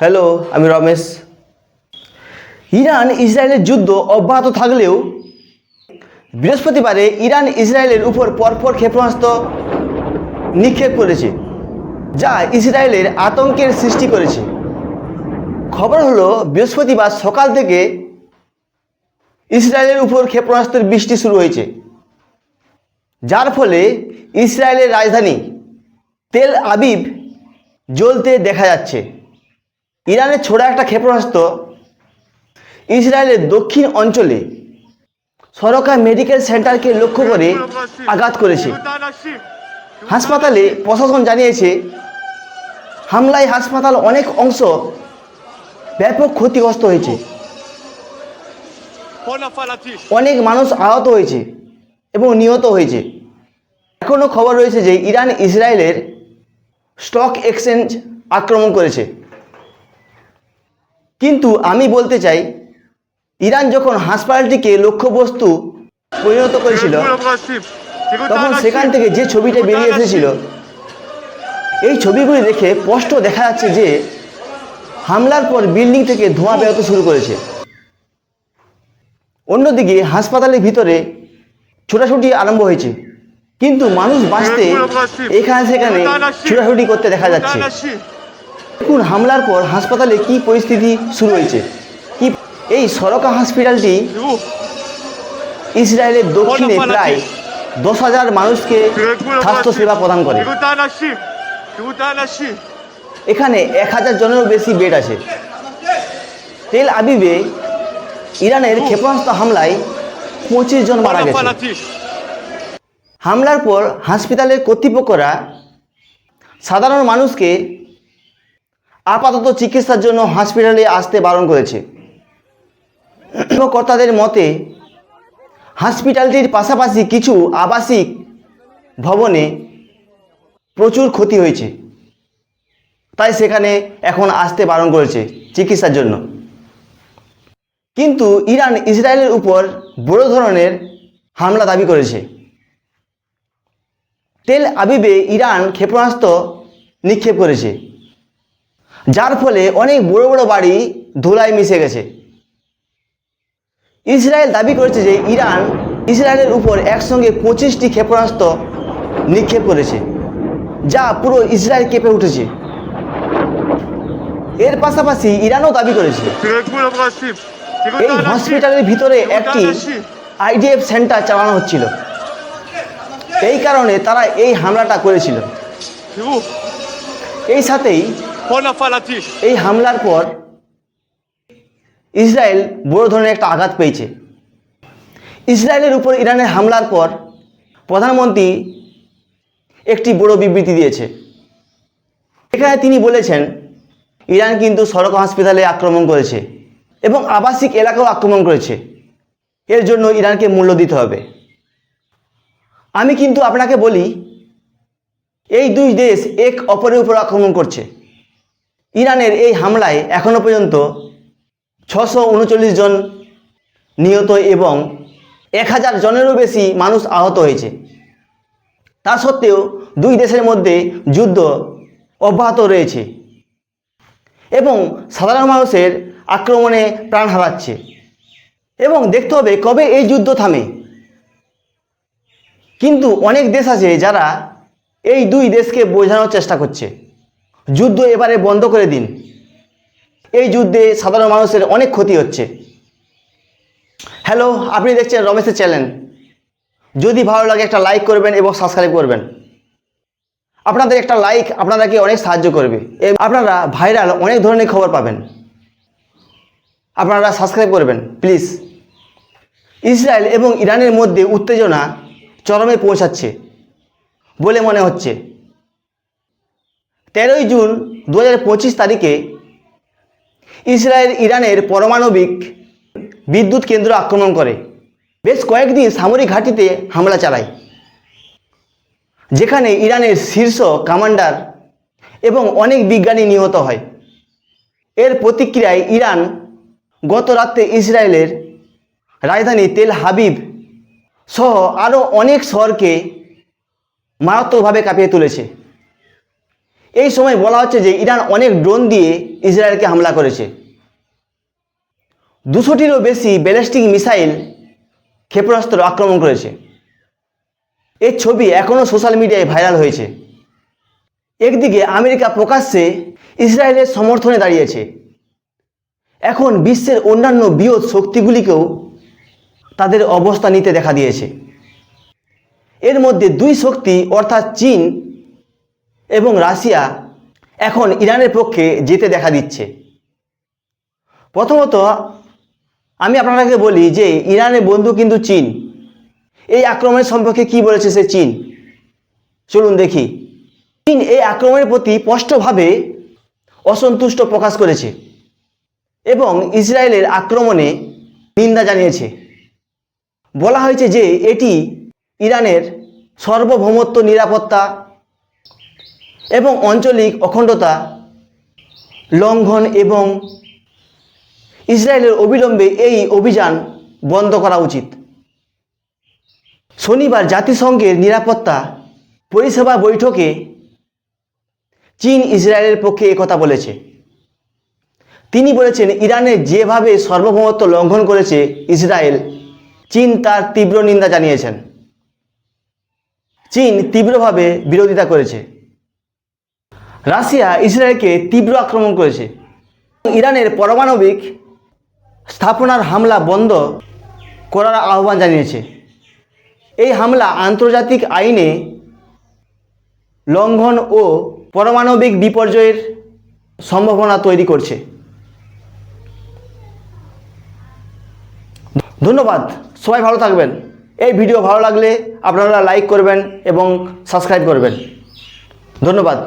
Hello আমি Ramesh. Iran, ইসরায়েলের যুদ্ধ অব্যাহত থাকলেও বৃহস্পতিবারে ইরান, ইসরায়েলের উপর পরপর ক্ষেপণাস্ত্র নিক্ষেপ করেছে, যা ইসরায়েলের আতঙ্কের সৃষ্টি করেছে। খবর হলো, বৃহস্পতিবার সকাল থেকে ইসরায়েলের উপর ক্ষেপণাস্ত্রের বৃষ্টি শুরু হয়েছে, যার ফলে ইসরায়েলের রাজধানী তেল আবিব জ্বলতে দেখা যাচ্ছে। ইরানের ছোড়া একটা ক্ষেপণাস্ত্র ইসরায়েলের দক্ষিণ অঞ্চলে সরকার মেডিকেল সেন্টারকে লক্ষ্য করে আঘাত করেছে। হাসপাতালে প্রশাসন জানিয়েছে, হামলায় হাসপাতাল অনেক অংশ ব্যাপক ক্ষতিগ্রস্ত হয়েছে। অনেক মানুষ আহত হয়েছে এবং নিহত হয়েছে। এখনও খবর রয়েছে যে ইরান ইসরায়েলের স্টক এক্সচেঞ্জ আক্রমণ করেছে। কিন্তু আমি বলতে চাই, ইরান যখন হাসপাতালটিকে লক্ষ্যবস্তু পরিণত করেছিল, তখন সেখান থেকে যে ছবিটা বেরিয়ে এসেছিল, এই ছবিগুলি দেখে স্পষ্ট দেখা যাচ্ছে যে হামলার পর বিল্ডিং থেকে ধোঁয়া বেরোতে শুরু করেছে। অন্যদিকে হাসপাতালের ভিতরে ছোটাছুটি আরম্ভ হয়েছে, কিন্তু মানুষ বাঁচতে এখানে সেখানে ছোটাছুটি করতে দেখা যাচ্ছে। দেখুন হামলার পর হাসপাতালে কি পরিস্থিতি শুরু হয়েছে? কি এই সরকা হসপিটালটি ইসরায়েলের দক্ষিণে প্রায় দশ হাজার মানুষকে স্বাস্থ্য সেবা প্রদান করে। এখানে এক হাজার জনেরও বেশি বেড আছে। তেল আবিবে ইরানের ক্ষেপণাস্ত্র হামলায় পঁচিশ জন মারা গেছে। হামলার পর হাসপাতালের কর্তৃপক্ষরা সাধারণ মানুষকে আপাতত চিকিৎসার জন্য হসপিটালে আসতে বারণ করেছে। কর্তাদের মতে হসপিটালটির পাশাপাশি কিছু আবাসিক ভবনে প্রচুর ক্ষতি হয়েছে। তাই সেখানে এখন আসতে বারণ করেছে চিকিৎসার জন্য। কিন্তু ইরান ইসরায়েলের উপর বড় ধরনের হামলা দাবি করেছে। তেল আবিবে ইরান ক্ষেপণাস্ত্র নিক্ষেপ করেছে। যার ফলে অনেক বড় বড় বাড়ি ধুলায় মিশে গেছে। ইসরায়েল দাবি করেছে যে ইরান ইসরায়েলের উপর একসঙ্গে পঁচিশটি ক্ষেপণাস্ত্র নিক্ষেপ করেছে, যা পুরো ইসরায়েল কেঁপে উঠেছে। এর পাশাপাশি ইরানও দাবি করেছে। এই হসপিটালের ভিতরে একটি আইডিএফ সেন্টার চালানো হচ্ছিল। এই কারণে তারা এই হামলাটা করেছিল। এই সাথেই এই হামলার পর ইসরায়েল বড় ধরনের একটা আঘাত পেয়েছে। ইসরায়েলের উপর ইরানের হামলার পর প্রধানমন্ত্রী একটি বড় বিবৃতি দিয়েছে। এখানে তিনি বলেছেন, ইরান কিন্তু সড়ক হাসপাতালে আক্রমণ করেছে এবং আবাসিক এলাকাও আক্রমণ করেছে। এর জন্য ইরানকে মূল্য দিতে হবে। আমি কিন্তু আপনাকে বলি, এই দুই দেশ এক অপরের উপর আক্রমণ করছে। ইরানের এই হামলায় এখনও পর্যন্ত ছশো উনচল্লিশ জন নিহত এবং এক হাজার জনেরও বেশি মানুষ আহত হয়েছে। তা সত্ত্বেও দুই দেশের মধ্যে যুদ্ধ অব্যাহত রয়েছে এবং সাধারণ মানুষের আক্রমণে প্রাণ হারাচ্ছে। এবং দেখতে হবে কবে এই যুদ্ধ থামে। কিন্তু অনেক দেশ আছে যারা এই দুই দেশকে বোঝানোর চেষ্টা করছে। যুদ্ধ এবারে বন্ধ করে দিন। এই যুদ্ধে সাধারণ মানুষের অনেক ক্ষতি হচ্ছে। হ্যালো আপনি দেখছেন রমেশের চ্যানেল যদি ভালো লাগে একটা লাইক করবেন এবং সাবস্ক্রাইব করবেন। আপনাদের একটা লাইক আপনাদেরকে অনেক সাহায্য করবে। আপনারা ভাইরাল অনেক ধরনের খবর পাবেন। আপনারা সাবস্ক্রাইব করবেন প্লিজ ইসরায়েল এবং ইরানের মধ্যে উত্তেজনা চরমে পৌঁছাচ্ছে বলে মনে হচ্ছে। তেরোই জুন দু হাজার পঁচিশ তারিখে ইসরায়েল ইরানের পারমাণবিক বিদ্যুৎ কেন্দ্র আক্রমণ করে। বেশ কয়েকদিন সামরিক ঘাঁটিতে হামলা চালায়, যেখানে ইরানের শীর্ষ কমান্ডার এবং অনেক বিজ্ঞানী নিহত হয়। এর প্রতিক্রিয়ায় ইরান গত রাত্রে ইসরায়েলের রাজধানী তেল হাবিব সহ আরও অনেক শহরকে মারাত্মকভাবে কাঁপিয়ে তুলেছে। এই সময় বলা হচ্ছে যে ইরান অনেক ড্রোন দিয়ে ইসরায়েলকে হামলা করেছে। দুশোটিরও বেশি ব্যালিস্টিক মিসাইল ক্ষেপণাস্ত্র আক্রমণ করেছে। এর ছবি এখনও সোশ্যাল মিডিয়ায় ভাইরাল হয়েছে। একদিকে আমেরিকা প্রকাশ্যে ইসরায়েলের সমর্থনে দাঁড়িয়েছে। এখন বিশ্বের অন্যান্য বৃহৎ শক্তিগুলিকেও তাদের অবস্থা নিতে দেখা দিয়েছে। এর মধ্যে দুই শক্তি, অর্থাৎ চীন এবং রাশিয়া এখন ইরানের পক্ষে যেতে দেখা দিচ্ছে। প্রথমত, আমি আপনাকে বলি যে ইরানের বন্ধু কিন্তু চীন। এই আক্রমণের সম্পর্কে কি বলেছে সে চীন? চলুন দেখি। চীন এই আক্রমণের প্রতি স্পষ্টভাবে অসন্তুষ্ট প্রকাশ করেছে এবং ইসরায়েলের আক্রমণে নিন্দা জানিয়েছে। বলা হয়েছে যে এটি ইরানের সার্বভৌমত্ব নিরাপত্তা এবং আঞ্চলিক অখণ্ডতা লঙ্ঘন এবং ইসরায়েলের অবিলম্বে এই অভিযান বন্ধ করা উচিত। শনিবার জাতিসংঘের নিরাপত্তা পরিষেবা বৈঠকে চীন ইসরায়েলের পক্ষে একথা বলেছে। তিনি বলেছেন, ইরানে যেভাবে সার্বভৌমত্ব লঙ্ঘন করেছে ইসরায়েল, চীন তার তীব্র নিন্দা জানিয়েছেন। চীন তীব্রভাবে বিরোধিতা করেছে। রাশিয়া ইসরায়েলকে তীব্র আক্রমণ করেছে। ইরানের পারমাণবিক স্থাপনার হামলা বন্ধ করার আহ্বান জানিয়েছে। এই হামলা আন্তর্জাতিক আইনে লঙ্ঘন ও পারমাণবিক বিপর্যয়ের সম্ভাবনা তৈরি করছে। ধন্যবাদ, সবাই ভালো থাকবেন। এই ভিডিও ভালো লাগলে আপনারা লাইক করবেন এবং সাবস্ক্রাইব করবেন। ধন্যবাদ।